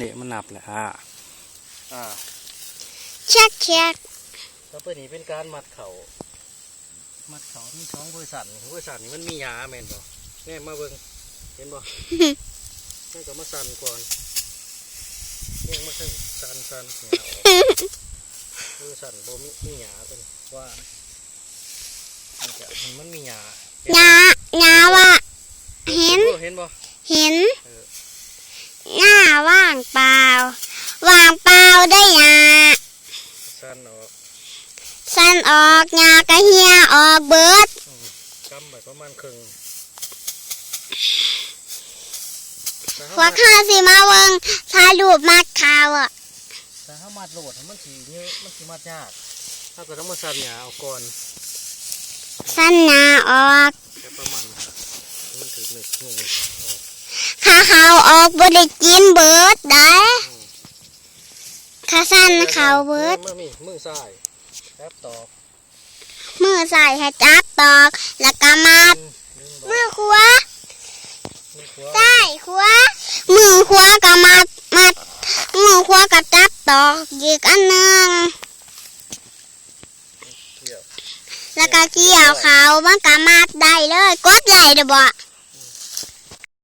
นี่มันนับแหละอ่าอ่าเช็คเช็คแล้วเปิดนี้เป็นการมัดเขามัดเขามีสองบริษัทนี่บริษัทนี้มันมียาแม่นบ่แน่มาเบิ่งเห็นบ่แม่ก็มาสั่นก่อนแม่มาสั่นสั่นสั่นหยาออกบริษัทบ่มีมีหยาตัวนี้ว่ามันจะมันมีหยาหญ้าหญ้าว่าเห็นเห็นบ่เห็นเออ หน้าว่างเปล่า ว่างเปล่าได้หญ้าสั่นออกสั้นออกหญ้ากระเฮียออกเบิดอืมกำไปประมาณครึ่งแต่พวถ้ากข้าสิมาเวิงถ่ายรูปมัดขาวอะแต่ถ้ามัดโหลดมันสีเยอะมันสีมัดยากถ้าเกิดต้องมาสั่นหยาเอาก่อนสั้นหน้าออกแค่ประมาณมันถือหนึ่งหนึ่งออกข้า เขาออกบ่ได้กินเบิร์ดได้ขาสั้นเขาเบิดมือมีมือซ้ายแป๊บตอกมือใส่ให้จับตอก แล้วก็มัดมือขวามือขวาใต้ขวามือขวาก็มัดมัดมือขวาก็จับตอกอีกอันหนึงเกี่ยวแล้วก็เกี่ยวเขามันก็มัดได้เลยกดไหลเด้อบ่